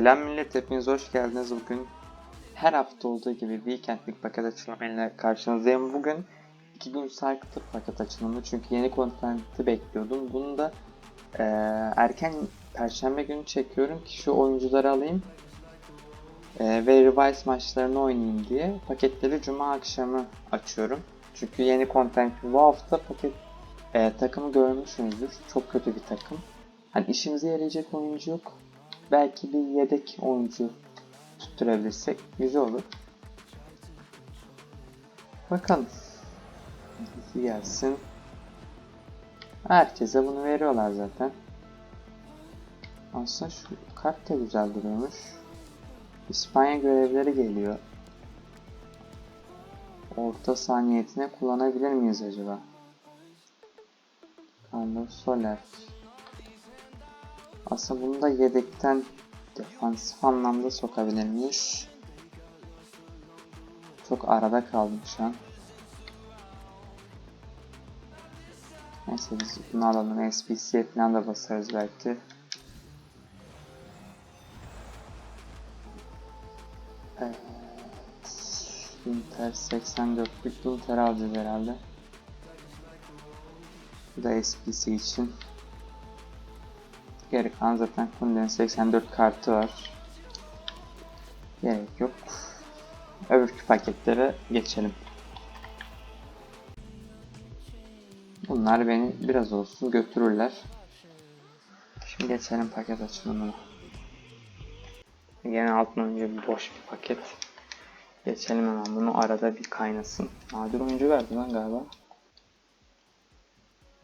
Selam millet, hepiniz hoş geldiniz bugün. Her hafta olduğu gibi Weekend'lik paket açılımıyla karşınızdayım. Bugün 2 gün sarkıtır paket açılımı çünkü yeni kontenti bekliyordum. Bunu da eee, erken perşembe günü çekiyorum ki şu oyuncuları alayım. Eee, ve Revise maçlarını oynayayım diye paketleri cuma akşamı açıyorum. Çünkü yeni kontent bu hafta paket eee, takımı görmüşsünüzdür. Çok kötü bir takım. Hani işimize yarayacak oyuncu yok belki bir yedek oyuncu tutturabilirsek güzel olur. Bakalım. Hangisi gelsin. Herkese bunu veriyorlar zaten. Aslında şu kart da güzel duruyormuş. İspanya görevleri geliyor. Orta saniyetine kullanabilir miyiz acaba? Carlos Soler. Aslında bunu da yedekten defansif anlamda sokabilir miyiz? Çok arada kaldım şu an. Neyse biz bunu alalım. SPC'ye falan da basarız belki. Evet. Inter 84'lük Inter alacağız herhalde. Bu da SPC için. Geri kalan zaten Kunde'nin 84 kartı var. Gerek yok. Öbürkü paketlere geçelim. Bunlar beni biraz olsun götürürler. Şimdi geçelim paket açılımına. Yine altın önce bir boş bir paket. Geçelim hemen bunu arada bir kaynasın. Nadir oyuncu verdi lan galiba.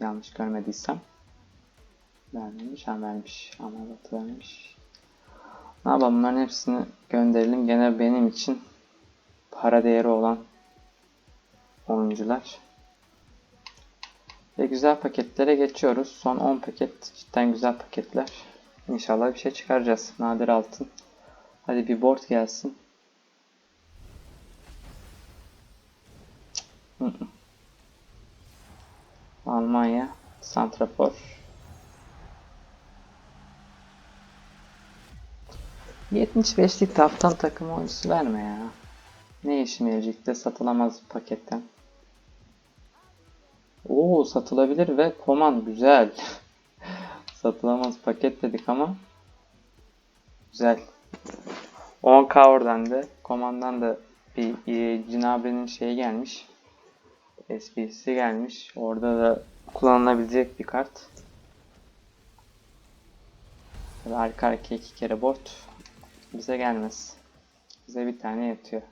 Yanlış görmediysem. Vermemiş, ha vermiş. Amarat vermiş. Ne yapalım bunların hepsini gönderelim. Gene benim için para değeri olan oyuncular. Ve güzel paketlere geçiyoruz. Son 10 paket cidden güzel paketler. İnşallah bir şey çıkaracağız. Nadir altın. Hadi bir board gelsin. Almanya. Santrafor. 75'lik taftan takım oyuncusu verme ya. Ne işime yarayacak de satılamaz paketten. Oo satılabilir ve koman güzel. Satılamaz paket dedik ama güzel. 10k oradan da komandan da bir e, Cinabri'nin şeyi gelmiş. SP'si gelmiş. Orada da kullanılabilecek bir kart. Arka arkaya iki kere board bize gelmez. Bize bir tane yetiyor.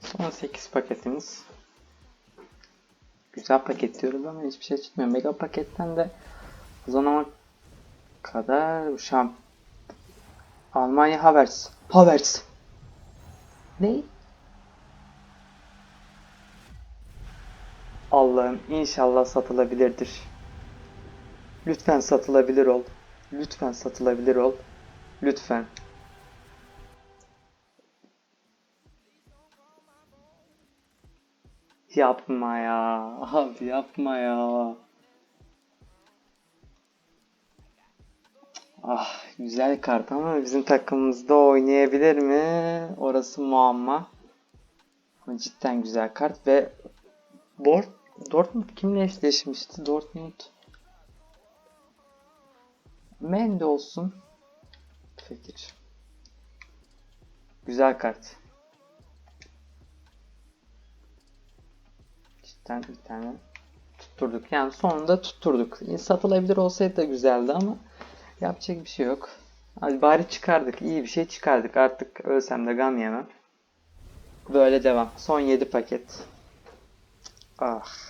Son 8 paketimiz. Güzel paket diyoruz ama hiçbir şey çıkmıyor. Mega paketten de o zamana kadar şamp Almanya Havertz. Havertz. Ne? Allah'ım inşallah satılabilirdir. Lütfen satılabilir ol. Lütfen satılabilir ol. Lütfen. Yapma ya. Abi yapma ya. Ah güzel kart ama bizim takımımızda oynayabilir mi? Orası muamma. Cidden güzel kart ve Dort Dortmund kimle eşleşmişti? Dortmund Mendy olsun. Fikir. Güzel kart. Cidden bir tane tutturduk. Yani sonunda tutturduk. Satılabilir olsaydı da güzeldi ama yapacak bir şey yok. Hadi bari çıkardık. İyi bir şey çıkardık. Artık ölsem de gam yemem. Böyle devam. Son 7 paket. Ah.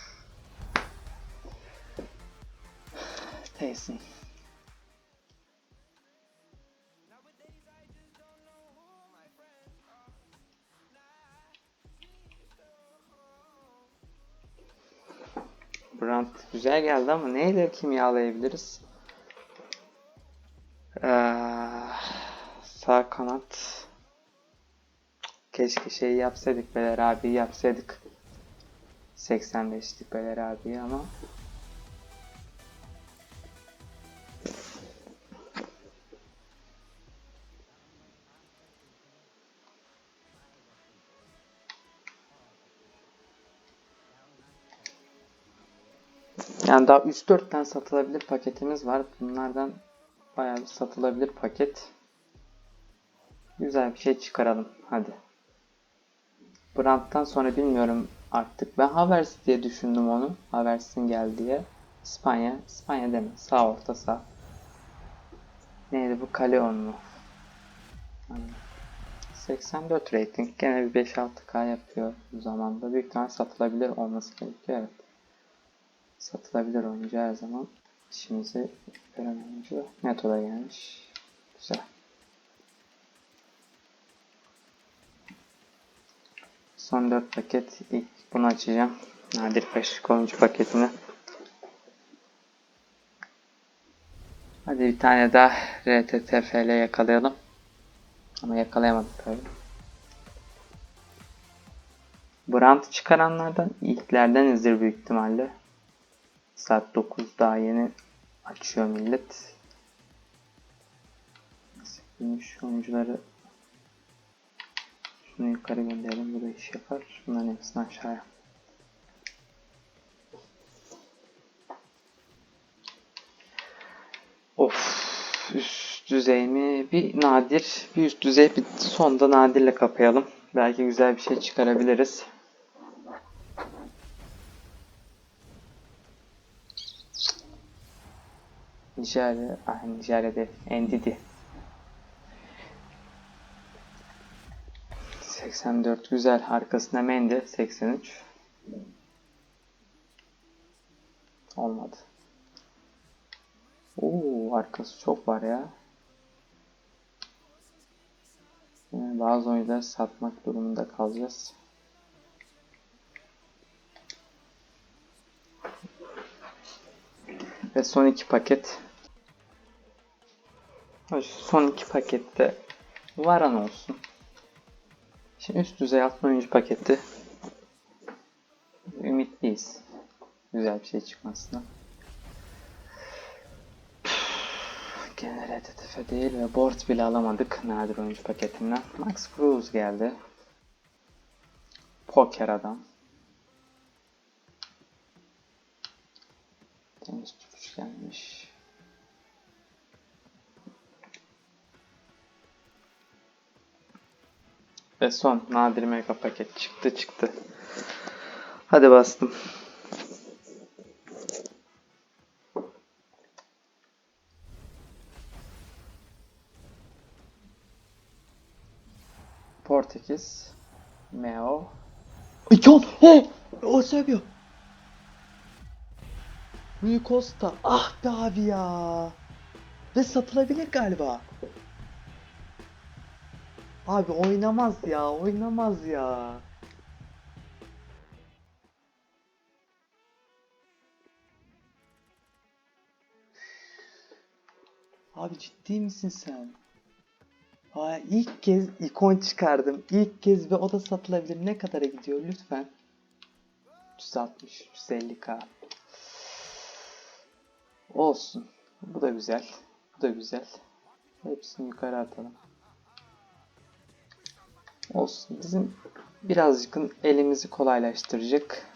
Tyson. Brandt güzel geldi ama neyle kimyalayabiliriz? Ee, sağ kanat. Keşke şeyi yapsaydık Beler abi yapsaydık. 85'lik Beler abi ama Yani daha 3-4 tane satılabilir paketimiz var. Bunlardan bayağı bir satılabilir paket. Güzel bir şey çıkaralım. Hadi. Brandt'tan sonra bilmiyorum artık. Ben Havers diye düşündüm onu. Havers'in geldiği. İspanya. İspanya deme. Sağ orta sağ. Neydi bu? Kaleon mu? Aynen. 84 rating. Gene bir 5-6k yapıyor bu zamanda. Büyük ihtimal satılabilir olması gerekiyor. Evet. Satılabilir oyuncu her zaman. İşimizi gören oyuncu. Neto'da gelmiş. Güzel. Son 4 paket. İlk bunu açacağım. Nadir Kaşık oyuncu paketini. Hadi bir tane daha RTTFL yakalayalım. Ama yakalayamadık tabii. Brand çıkaranlardan ilklerdenizdir büyük ihtimalle. Saat 9 daha yeni açıyor millet. Gümüş oyuncuları şunu yukarı gönderelim. Bu da iş yapar. Şunların hepsini aşağıya. Of. Üst düzey mi? Bir nadir, bir üst düzey, bir sonda nadirle kapayalım. Belki güzel bir şey çıkarabiliriz. Nijerya, ah Nijerya değil, Endidi. 84 güzel, arkasına Mendy 83. Olmadı. Oo, arkası çok var ya. Yani bazı oyuncuları satmak durumunda kalacağız. Ve son iki paket. Son iki pakette varan olsun. Şimdi üst düzey altın oyuncu paketi. Ümitliyiz. Güzel bir şey çıkmasına. Gene RTTF değil ve board bile alamadık nadir oyuncu paketinden. Max Cruz geldi. Poker adam. Ve son nadir mega paket çıktı çıktı. Hadi bastım. Portekiz. Meo. John! Oh! Eusebio! Rui Costa. Ah be abi ya. Ve satılabilir galiba. Abi oynamaz ya, oynamaz ya. Abi ciddi misin sen? Aa, ilk kez ikon çıkardım. İlk kez ve o da satılabilir. Ne kadara gidiyor lütfen? 360, 350k. Olsun. Bu da güzel. Bu da güzel. Hepsini yukarı atalım. Olsun. Bizim birazcık elimizi kolaylaştıracak.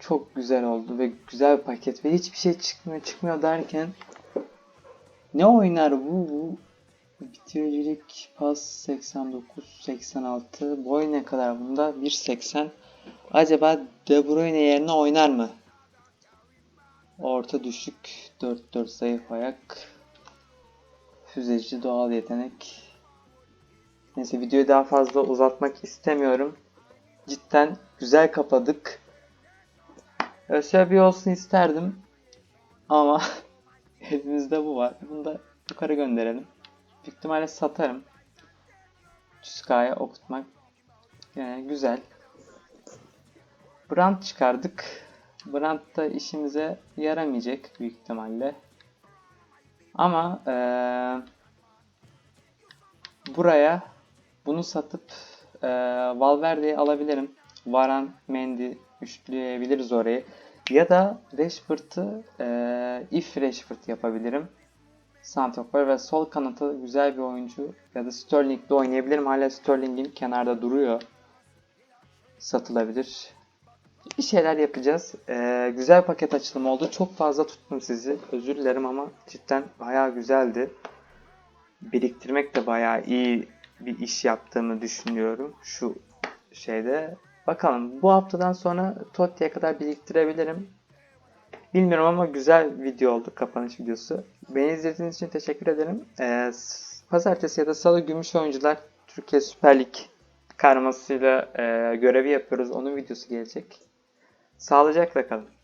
Çok güzel oldu ve güzel bir paket ve hiçbir şey çıkmıyor çıkmıyor derken ne oynar bu? bu? Bitiricilik pas 89 86 boy ne kadar bunda 1.80 acaba De Bruyne yerine oynar mı? Orta düşük 4-4 zayıf ayak füzeci doğal yetenek Neyse videoyu daha fazla uzatmak istemiyorum. Cidden güzel kapadık. Öyle bir olsun isterdim. Ama elimizde bu var. Bunu da yukarı gönderelim. Büyük ihtimalle satarım. 100k'ya okutmak yani güzel. Brand çıkardık. Brand da işimize yaramayacak büyük ihtimalle. Ama ee, buraya Bunu satıp e, Valverde'yi alabilirim. Varan, Mendy üçleyebiliriz orayı. Ya da Rashford'ı e, if Rashford yapabilirim. Santrafor ve sol kanata güzel bir oyuncu ya da Sterling'de oynayabilirim. Hala Sterling'in kenarda duruyor. Satılabilir. Bir şeyler yapacağız. Ee, güzel paket açılımı oldu. Çok fazla tuttum sizi. Özür dilerim ama cidden bayağı güzeldi. Biriktirmek de bayağı iyi bir iş yaptığımı düşünüyorum. Şu şeyde. Bakalım bu haftadan sonra Totti'ye kadar biriktirebilirim. Bilmiyorum ama güzel video oldu kapanış videosu. Beni izlediğiniz için teşekkür ederim. Ee, pazartesi ya da salı gümüş oyuncular Türkiye Süper Lig karmasıyla e, görevi yapıyoruz. Onun videosu gelecek. Sağlıcakla kalın.